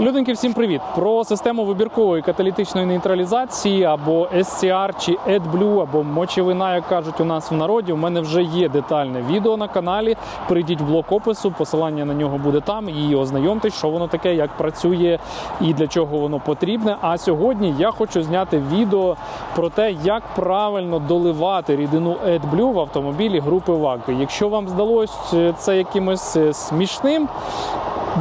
Люденьки, всім привіт! Про систему вибіркової каталітичної нейтралізації або SCR чи AdBlue, або мочевина, як кажуть у нас в народі. У мене вже є детальне відео на каналі. Перейдіть в блок опису, посилання на нього буде там. І ознайомтесь, що воно таке, як працює і для чого воно потрібне. А сьогодні я хочу зняти відео про те, як правильно доливати рідину AdBlue в автомобілі групи ВАГ. Якщо вам здалось е, це якимось е, смішним.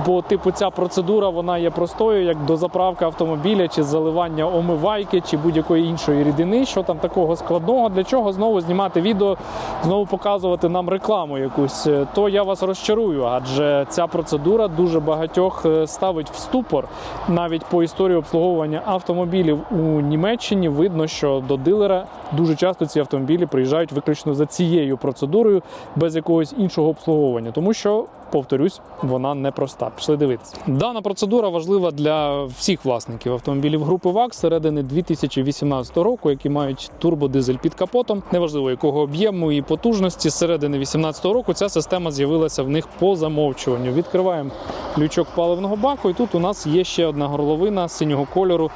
Бо, типу, ця процедура вона є простою, як дозаправка автомобіля, чи заливання омивайки, чи будь-якої іншої рідини. Що там такого складного? Для чого знову знімати відео, знову показувати нам рекламу якусь? Е, То я вас розчарую, адже ця процедура дуже багатьох е, ставить в ступор. Навіть по історії обслуговування автомобілів у Німеччині видно, що до дилера дуже часто ці автомобілі приїжджають виключно за цією процедурою, без якогось іншого обслуговування, тому що повторюсь, вона непроста. Пішли дивитися. Дана процедура важлива для всіх власників автомобілів групи ВАК середини 2018 року, які мають турбодизель під капотом. Неважливо якого об'єму і потужності. З середини 2018 року ця система з'явилася в них по замовчуванню. Відкриваємо лючок паливного баку, і тут у нас є ще одна горловина синього кольору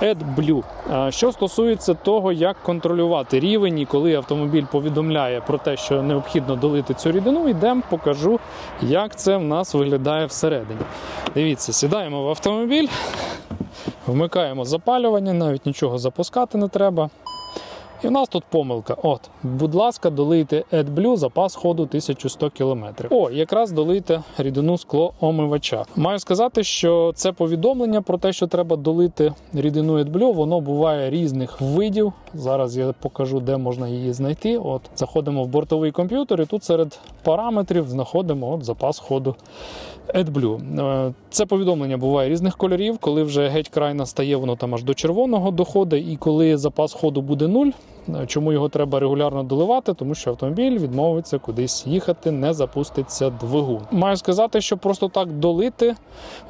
AdBlue. Що стосується того, як контролювати рівень, і коли автомобіль повідомляє про те, що необхідно долити цю рідину, йдемо, покажу, як це в нас виглядає всередині. Дивіться, сідаємо в автомобіль, вмикаємо запалювання, навіть нічого запускати не треба. І в нас тут помилка. От, будь ласка, долийте AdBlue, запас ходу 1100 км. О, якраз долийте рідину скло омивача. Маю сказати, що це повідомлення про те, що треба долити рідину AdBlue, воно буває різних видів. Зараз я покажу, де можна її знайти. От, заходимо в бортовий комп'ютер, і тут серед параметрів знаходимо от, запас ходу AdBlue. Е, це повідомлення буває різних кольорів, коли вже геть край настає, воно там аж до червоного доходить, і коли запас ходу буде нуль. Чому його треба регулярно доливати? Тому що автомобіль відмовиться кудись їхати, не запуститься двигун. Маю сказати, що просто так долити,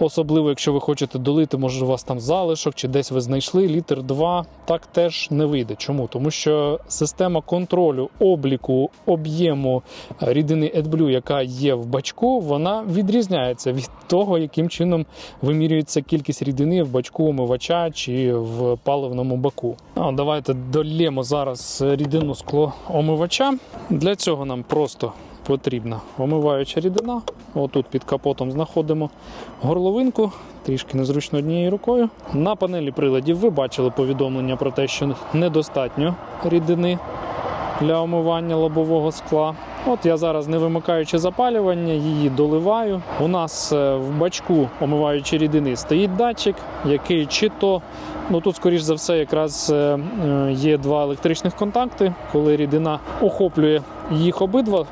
особливо якщо ви хочете долити, може у вас там залишок чи десь ви знайшли літр 2, так теж не вийде. Чому? Тому що система контролю обліку об'єму е, рідини AdBlue, яка є в бачку, вона відрізняється від того, яким чином вимірюється кількість рідини в бачку омивача чи в паливному баку. А, давайте долємо зараз рідину скло омивача. Для цього нам просто потрібна омиваюча рідина. Отут під капотом знаходимо горловинку, трішки незручно однією рукою. На панелі приладів ви бачили повідомлення про те, що недостатньо рідини для омивання лобового скла. От я зараз, не вимикаючи запалювання, її доливаю. У нас е, в бачку омиваючої рідини стоїть датчик, який чи то, ну тут, скоріш за все, якраз е, е, є два електричних контакти. Коли рідина охоплює їх обидва,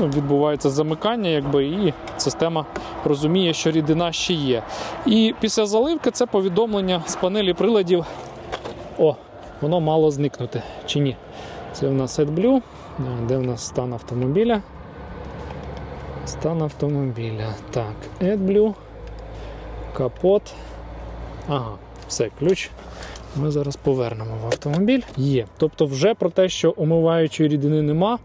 відбувається замикання, якби, і система розуміє, що рідина ще є. І після заливки це повідомлення з панелі приладів. О, воно мало зникнути чи ні. Це в нас AdBlue. Де в нас стан автомобіля? Стан автомобіля. Так, AdBlue, капот. Ага, все, ключ. Ми зараз повернемо в автомобіль. Є. Тобто, вже про те, що омиваючої рідини нема,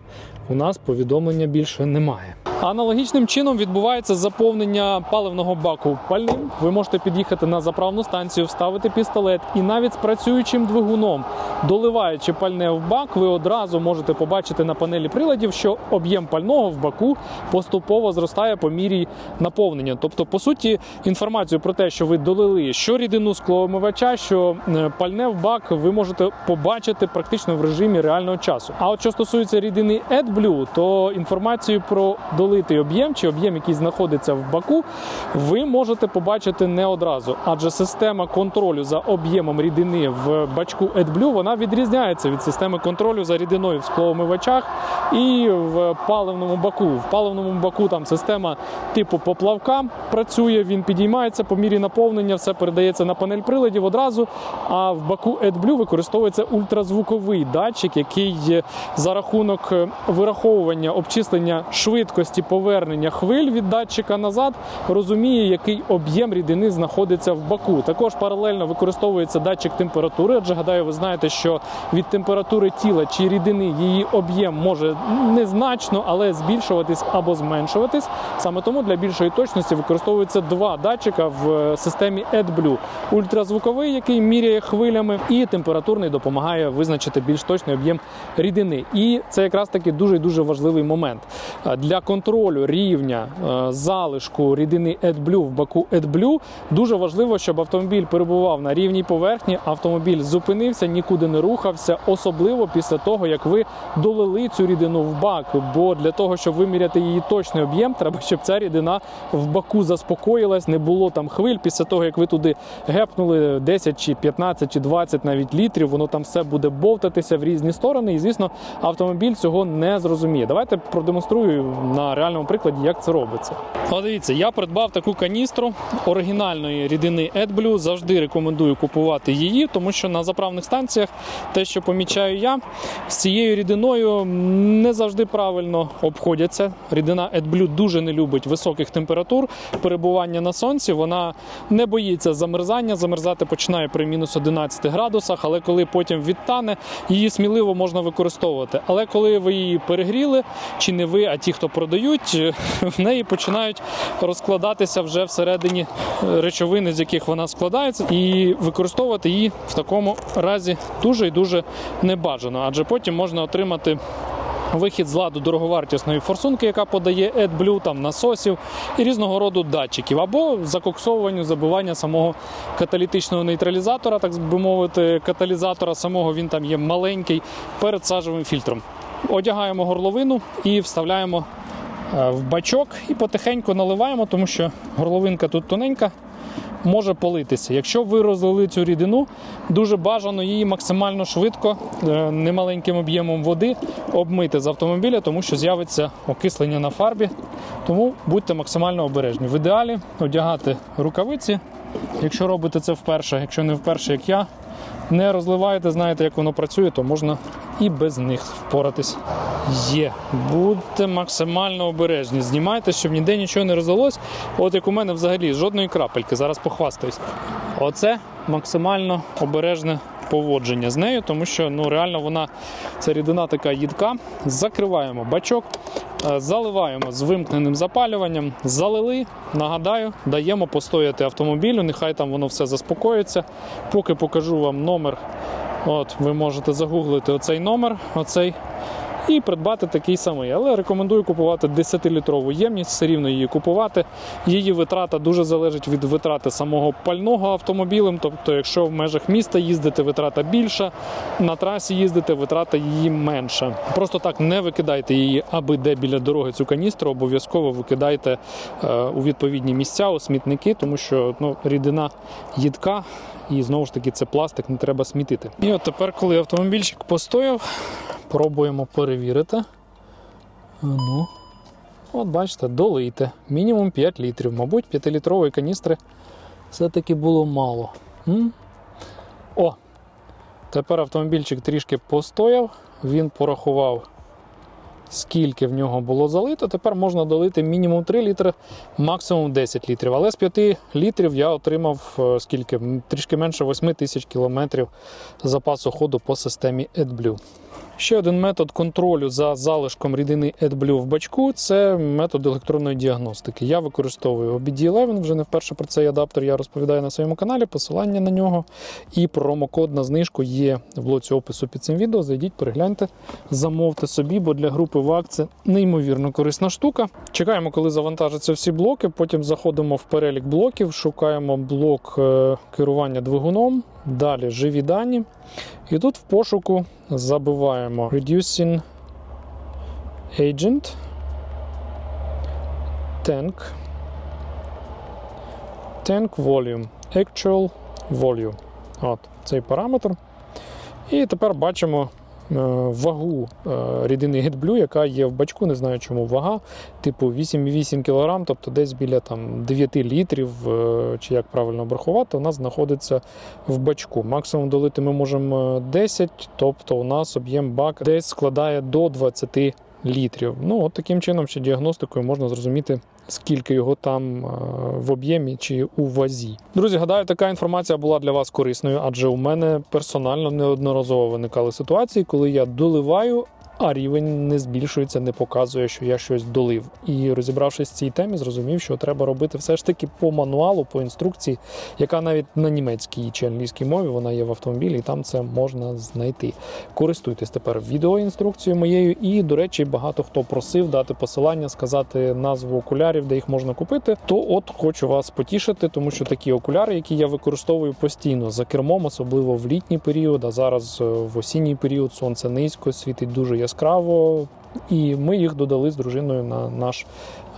у нас повідомлення більше немає. Аналогічним чином відбувається заповнення паливного баку пальним. Ви можете під'їхати на заправну станцію, вставити пістолет, і навіть з працюючим двигуном, доливаючи пальне в бак, ви одразу можете побачити на панелі приладів, що об'єм пального в баку поступово зростає по мірі наповнення. Тобто, по суті, інформацію про те, що ви долили що рідину склоомивача, що е, пальне в бак, ви можете побачити практично в режимі реального часу. А от що стосується рідини AdBlue, то інформацію про долитий об'єм чи об'єм, який знаходиться в баку, ви можете побачити не одразу, адже система контролю за об'ємом рідини в бачку AdBlue, вона відрізняється від системи контролю за рідиною в склоомивачах і в паливному баку. В паливному баку там система типу поплавка працює, він підіймається по мірі наповнення, все передається на панель приладів одразу. А в баку AdBlue використовується ультразвуковий датчик, який за рахунок вираховування обчислення швидкості повернення хвиль від датчика назад, розуміє, який об'єм рідини знаходиться в баку. Також паралельно використовується датчик температури. Адже гадаю, ви знаєте, що від температури тіла чи рідини її об'єм може незначно, але збільшуватись або зменшуватись. Саме тому для більшої точності використовується два датчика в е, системі AdBlue. ультразвуковий, який міряє хвилями, і температурний допомагає визначити більш точний об'єм рідини. І це якраз таки дуже і дуже важливий момент Е, для контролю рівня е, залишку рідини AdBlue в баку AdBlue Дуже важливо, щоб автомобіль перебував на рівній поверхні. Автомобіль зупинився, нікуди не рухався, особливо після того, як ви долили цю рідину в бак. Бо для того, щоб виміряти її точний об'єм, треба, щоб ця рідина в баку заспокоїлась, не було там хвиль. Після того, як ви туди гепнули 10 чи 15 чи 20 навіть літрів, воно там все буде бовтатися в різні сторони. І звісно, автомобіль цього не зрозуміє. Давайте продемонструю на реальному прикладі, як це робиться. О, дивіться, я придбав таку каністру оригінальної рідини AdBlue. Завжди рекомендую купувати її, тому що на заправних станціях те, що помічаю я, з цією рідиною не завжди правильно обходяться. Рідина AdBlue дуже не любить високих температур, перебування на сонці. Вона не боїться замерзання. Замерзати починає при мінус 11 градусах, але коли потім відтане, її сміливо можна використовувати. Але коли ви її перегріли, чи не ви, а ті, хто продають, в неї починають розкладатися вже всередині е, речовини, з яких вона складається, і використовувати її в такому разі дуже і дуже небажано, адже потім можна отримати. Вихід з ладу дороговартісної форсунки, яка подає AdBlue, там насосів і різного роду датчиків, або закоксовуванню забивання самого каталітичного нейтралізатора, так би мовити, каталізатора самого він там є маленький перед сажевим фільтром. Одягаємо горловину і вставляємо е, в бачок і потихеньку наливаємо, тому що горловинка тут тоненька. Може политися. Якщо ви розлили цю рідину, дуже бажано її максимально швидко, е, немаленьким об'ємом води обмити з автомобіля, тому що з'явиться окислення на фарбі. Тому будьте максимально обережні. В ідеалі одягати рукавиці, якщо робите це вперше, якщо не вперше, як я, не розливаєте, знаєте, як воно працює, то можна і без них впоратись. Є. Будьте максимально обережні. Знімайте, щоб ніде нічого не розлилось. От як у мене взагалі жодної крапельки. Зараз похвастаюсь. Оце максимально обережне поводження з нею, тому що ну реально вона ця рідина така їдка. Закриваємо бачок, е, заливаємо з вимкненим запалюванням, залили. Нагадаю, даємо постояти автомобілю. Нехай там воно все заспокоїться. Поки покажу вам номер. От, ви можете загуглити оцей номер, оцей. І придбати такий самий. Але рекомендую купувати 10-літрову ємність, все рівно її купувати. Її витрата дуже залежить від витрати самого пального автомобілем. Тобто, якщо в межах міста їздити, витрата більша, на трасі їздити, витрата її менша. Просто так не викидайте її, аби де біля дороги цю каністру, обов'язково викидайте е, у відповідні місця, у смітники, тому що ну, рідина їдка. І знову ж таки це пластик, не треба смітити. І от тепер, коли автомобільчик постояв, пробуємо перевірити. Ну, от бачите, долийте. Мінімум 5 літрів. Мабуть, 5-літрової каністри все-таки було мало. М? О! Тепер автомобільчик трішки постояв, він порахував, скільки в нього було залито. Тепер можна долити мінімум 3 літри, максимум 10 літрів. Але з 5 літрів я отримав е, скільки? Трішки менше 8 тисяч кілометрів запасу ходу по системі AdBlue. Ще один метод контролю за залишком рідини AdBlue в бачку це метод електронної діагностики. Я використовую OBD11, вже не вперше про цей адаптер я розповідаю на своєму каналі, посилання на нього. І промокод на знижку є в блоці опису під цим відео. Зайдіть, перегляньте, замовте собі, бо для групи ВАК це неймовірно корисна штука. Чекаємо, коли завантажаться всі блоки. Потім заходимо в перелік блоків, шукаємо блок е, керування двигуном. Далі живі дані. І тут в пошуку забиваємо Reducing Agent, Tank, Tank Volume, Actual Volume. От цей параметр. І тепер бачимо вагу е, рідини GetBlue, яка є в бачку, не знаю чому вага, типу 8,8 кг, тобто десь біля там, 9 літрів, е, чи як правильно обрахувати, у нас знаходиться в бачку. Максимум долити ми можемо 10, тобто у нас об'єм бак десь складає до 20 літрів. Ну, от таким чином, ще діагностикою можна зрозуміти, скільки його там е, в об'ємі чи у вазі. Друзі, гадаю, така інформація була для вас корисною, адже у мене персонально неодноразово виникали ситуації, коли я доливаю. А рівень не збільшується, не показує, що я щось долив. І розібравшись в цій темі, зрозумів, що треба робити все ж таки по мануалу, по інструкції, яка навіть на німецькій чи англійській мові вона є в автомобілі, і там це можна знайти. Користуйтесь тепер відеоінструкцією моєю. І, до речі, багато хто просив дати посилання, сказати назву окулярів, де їх можна купити. То от хочу вас потішити, тому що такі окуляри, які я використовую постійно за кермом, особливо в літній період, а зараз е, в осінній період сонце низько, світить дуже яскраво. І ми їх додали з дружиною на наш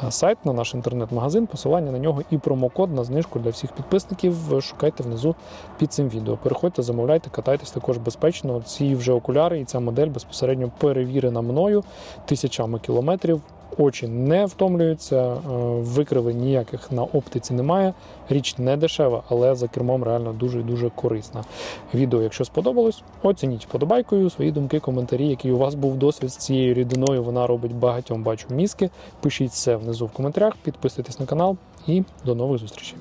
е, сайт, на наш інтернет-магазин. Посилання на нього і промокод на знижку для всіх підписників. Шукайте внизу під цим відео. Переходьте, замовляйте, катайтесь також безпечно. Ці вже окуляри і ця модель безпосередньо перевірена мною тисячами кілометрів. Очі не втомлюються, е, викривлень ніяких на оптиці немає. Річ не дешева, але за кермом реально дуже дуже корисна. Відео, якщо сподобалось, оцініть вподобайкою свої думки, коментарі, який у вас був досвід з цією рідиною. Вона робить багатьом бачу мізки. Пишіть все внизу в коментарях, підписуйтесь на канал і до нових зустрічей.